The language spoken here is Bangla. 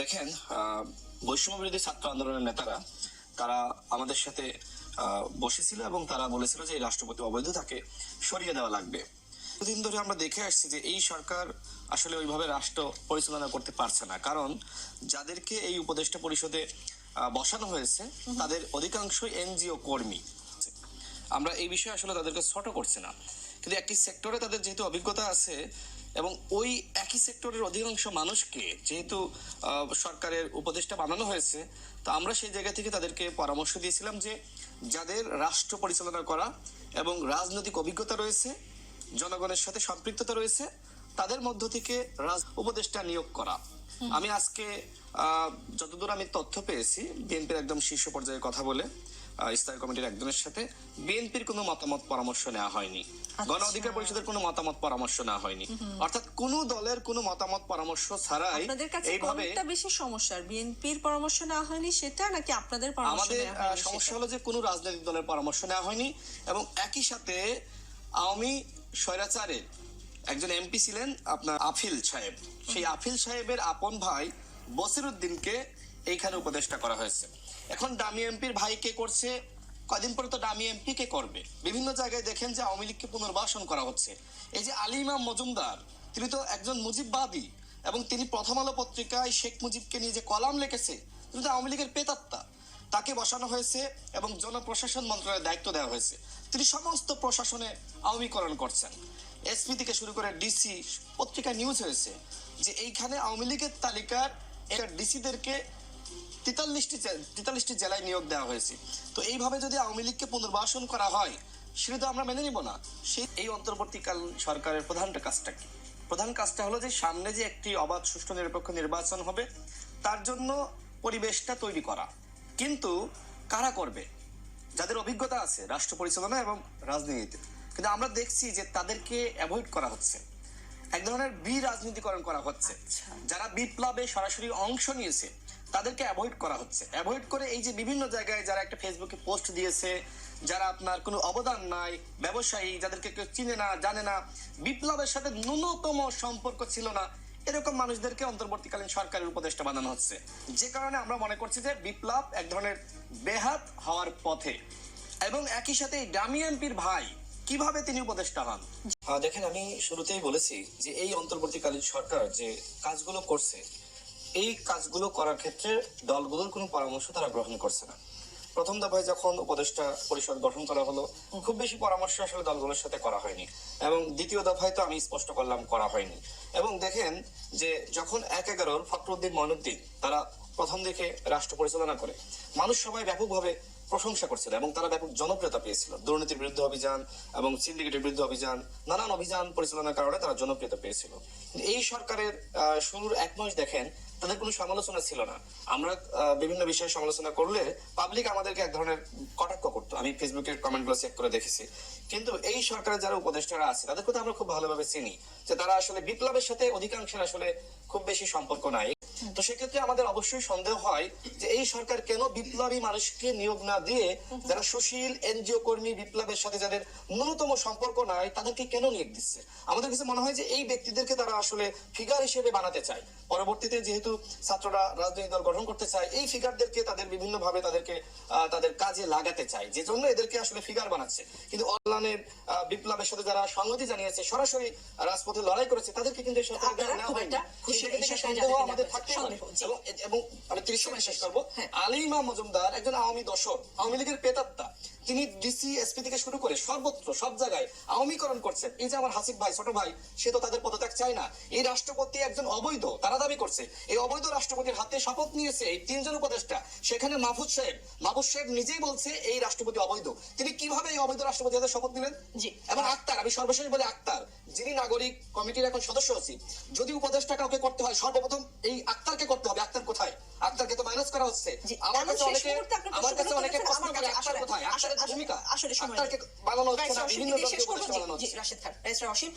দেখেন বৈষম্য বিরোধী ছাত্র আন্দোলনের নেতারা তারা আমাদের সাথে বসেছিল এবং তারা বলেছিল যে এই রাষ্ট্রপতি অবৈধ তাকে সরিয়ে দেওয়া লাগবে। দিন ধরে আমরা দেখে আসছি যে এই সরকার আসলে ওইভাবে রাষ্ট্র পরিচালনা করতে পারছে না। কারণ যাদেরকে এই উপদেষ্টা পরিষদে বসানো হয়েছে তাদের অধিকাংশই এনজিও কর্মী। আমরা এই বিষয়ে আসলে তাদেরকে ছোট করছি না। কিন্তু একটি সেক্টরে তাদের যেহেতু অভিজ্ঞতা আছে এবং ওই একই সেক্টরের অধিকাংশ মানুষকে যেহেতু সরকারের উপদেষ্টা বানানো হয়েছে তো আমরা সেই জায়গা থেকে তাদেরকে পরামর্শ দিয়েছিলাম যে যাদের রাষ্ট্র পরিচালনা করা এবং রাজনৈতিক অভিজ্ঞতা রয়েছে জনগণের সাথে সম্পৃক্ততা রয়েছে তাদের মধ্য থেকে রাজ উপদেষ্টা নিয়োগ করা। আমি আজকে আহ, যতদূর আমি তথ্য পেয়েছি বিএনপির একদম শীর্ষ পর্যায়ে কথা বলে স্থায়ী কমিটির একজনের সাথে বিএনপির কোনো মতামত পরামর্শ নেওয়া হয়নি। গণ অধিকার পরিষদের কোনো মতামত পরামর্শ নেওয়া হয়নি। অর্থাৎ কোনো দলের কোনো মতামত পরামর্শ ছাড়াই এইভাবে বেশি সমস্যার? বিএনপির পরামর্শ নেওয়া হয়নি সেটা নাকি আপনাদের পরামর্শ আমাদের সমস্যা হলো যে কোনো রাজনৈতিক দলের পরামর্শ নেওয়া হয়নি এবং একই সাথে আওয়ামী স্বৈরাচারের একজন এমপি ছিলেন আপনার আফিল সাহেব। সেই আফিল সাহেবের আপন ভাই বসিরুদ্দিনকে এইখানে উপদেষ্টা করা হয়েছে। এখন ডামি এমপির ভাই কে করছে? কদিন পরে তো ডামি এমপি কে করবে। বিভিন্ন জায়গায় দেখেন যে আওয়ামী লীগকে পুনর্বাসন করা হচ্ছে। এই যে আলী ইমাম মজুমদার, তিনি তো একজন মুজিববাদী এবং তিনি প্রথম আলো পত্রিকায় শেখ মুজিবকে নিয়ে যে কলাম লিখেছে, তিনি তো আওয়ামী লীগের পেতাত্তা। তাকে বসানো হয়েছে এবং জনপ্রশাসন মন্ত্রণালয়ের দায়িত্ব দেওয়া হয়েছে। তিনি সমস্ত প্রশাসনে আওয়ামীকরণ করছেন। এসপি থেকে শুরু করে ডিসি পত্রিকায় নিউজ হয়েছে যে এইখানে আওয়ামী লীগের তালিকার ডিসিদেরকে তেতাল্লিশটি তেতাল্লিশটি জেলায় নিয়োগ দেওয়া হয়েছে। তো এইভাবে যদি আওয়ামী লীগকে পুনর্বাসন করা হয়, সেটা তো আমরা মেনে নিব না। সেই এই অন্তর্বর্তীকাল সরকারের প্রধান কাজটা কি? প্রধান কাজটা হলো যে সামনে যে একটি অবাধ সুষ্ঠু নিরপেক্ষ নির্বাচন হবে, তার জন্য পরিবেশটা তৈরি করা। কিন্তু কারা করবে? যাদের অভিজ্ঞতা আছে রাষ্ট্র পরিচালনা এবং রাজনীতিতে। কিন্তু আমরা দেখছি যে তাদেরকে অ্যাভয়েড করা হচ্ছে। এক ধরনের বি রাজনীতিকরণ করা হচ্ছে। আচ্ছা। যারা বিপ্লবে সরাসরি অংশ নিয়েছে তাদেরকে অ্যাভয়েড করা হচ্ছে। অ্যাভয়েড করে এই যে বিভিন্ন জায়গায় যারা একটা ফেসবুকে পোস্ট দিয়েছে যারা আপনার কোনো অবদান নাই ব্যবসায়ী যাদেরকে কেউ চিনে না জানে না বিপ্লবের সাথে ন্যূনতম সম্পর্ক ছিল না এরকম মানুষদেরকে অন্তর্বর্তীকালীন সরকারের উপদেষ্টা বানানো হচ্ছে। যে কারণে আমরা মনে করছি যে বিপ্লব এক ধরনের বেহাত হওয়ার পথে। এবং একই সাথে এই ডামি এমপির ভাই কীভাবে তিনি উপদেষ্টা হন? দেখেন, আমি শুরুতেই বলেছি যে এই অন্তর্বর্তীকালীন সরকার যে কাজগুলো করছে, এই কাজগুলো করার ক্ষেত্রে দলগুলোর কোনো পরামর্শ তারা গ্রহণ করছে না। প্রথম দফায় যখন উপদেষ্টা পরিষদ গঠন করা হলো, খুব বেশি পরামর্শ আসলে দলগুলোর সাথে করা হয়নি এবং দ্বিতীয় দফায় তো আমি স্পষ্ট করলাম করা হয়নি। এবং দেখেন যে যখন এক এগারোর ফখরুদ্দিন মনুদ্দিন তারা প্রথম দিকে রাষ্ট্র পরিচালনা করে। মানুষ সবাই ব্যাপকভাবে প্রশংসা করছিল এবং তারা ব্যাপক জনপ্রিয়তা পেয়েছিল। দুর্নীতির বিরুদ্ধে অভিযান এবং সিন্ডিকেটের বিরুদ্ধে অভিযান, নানান অভিযান পরিচালনার কারণে তারা জনপ্রিয়তা পেয়েছিল। এই সরকারের শুরুর এক মাস দেখেন, তাদের কোনো সমালোচনা ছিল না। আমরা বিভিন্ন বিষয়ে সমালোচনা করলে পাবলিক আমাদেরকে এক ধরনের কটাক্ষ করতো। আমি ফেসবুকের কমেন্টগুলো চেক করে দেখেছি। কিন্তু এই সরকারের যারা উপদেষ্টারা আছে, তাদের কথা আমরা খুব ভালোভাবে চিনি যে তারা আসলে বিপ্লবের সাথে অধিকাংশের আসলে খুব বেশি সম্পর্ক নাই। তো সেক্ষেত্রে আমাদের অবশ্যই সন্দেহ হয় যে এই সরকার কেন বিপ্লবী মানুষকে নিয়োগ না দিয়ে যারা সুশীল এনজিও কর্মী বিপ্লবের সাথে যাদের ন্যূনতম সম্পর্ক নাই তাদেরকে কেন নিয়োগ দিচ্ছে? আমাদের কাছে মনে হয় যে এই ব্যক্তিদেরকে তারা আসলে ফিগার হিসেবে বানাতে চায়। পরবর্তীতে যেহেতু ছাত্ররা রাজনৈতিক দল গঠন করতে চায় এই ফিগারদেরকে তাদের বিভিন্ন ভাবে তাদেরকে তাদের কাজে লাগাতে চায়। যে জন্য এদেরকে আসলে ফিগার বানাচ্ছে। কিন্তু অনলাইনে বিপ্লবের সাথে যারা সংহতি জানিয়েছে সরাসরি রাজপথে লড়াই করেছে তাদেরকে কিন্তু সরকার আমাদের থাকতে সন্দেহ, এবং আমি তিরিশ সময় শেষ করব। হ্যাঁ। আলিমা মজুমদার একজন আওয়ামী দর্শক আওয়ামী লীগের পেতাত্তা। তিনি ডিসি এসপি থেকে শুরু করে সর্বত্র সব জায়গায় আওয়ামীকরণ করছেন। এই যে আমার হাসিফ ভাই ছোট ভাই সে তো তাদের পদত্যাগ চায় না। এই রাষ্ট্রপতি একজন অবৈধ তারা দাবি করছে। এই অবৈধ রাষ্ট্রপতির হাতে শপথ নিয়েছে এই তিনজন উপদেষ্টা। সেখানে মাহফুজ সাহেব মাহফুজ সাহেব নিজেই বলছে এই রাষ্ট্রপতি অবৈধ। তিনি কীভাবে এই অবৈধ রাষ্ট্রপতি হাতে শপথ নিলেন? জি। এবং আক্তার আমি সর্বশেষ বলি আক্তার। যিনি নাগরিক কমিটির এখন সদস্য আছি। যদি উপদেষ্টা কাউকে করতে হয় সর্বপ্রথম এই আক্তারকে করতে হবে। আক্তার কোথায়? আক্তারকে তো মাইনাস করা হচ্ছে। আমার কাছে অনেকে আমার কাছে অনেকে প্রশ্ন করে আক্তার কোথায় আক্তারের ভূমিকা। আসলে সময় আক্তারকে বানানো হচ্ছে না বিভিন্ন দলকে বানানো হচ্ছে। রাশেদ খান, রশিদ।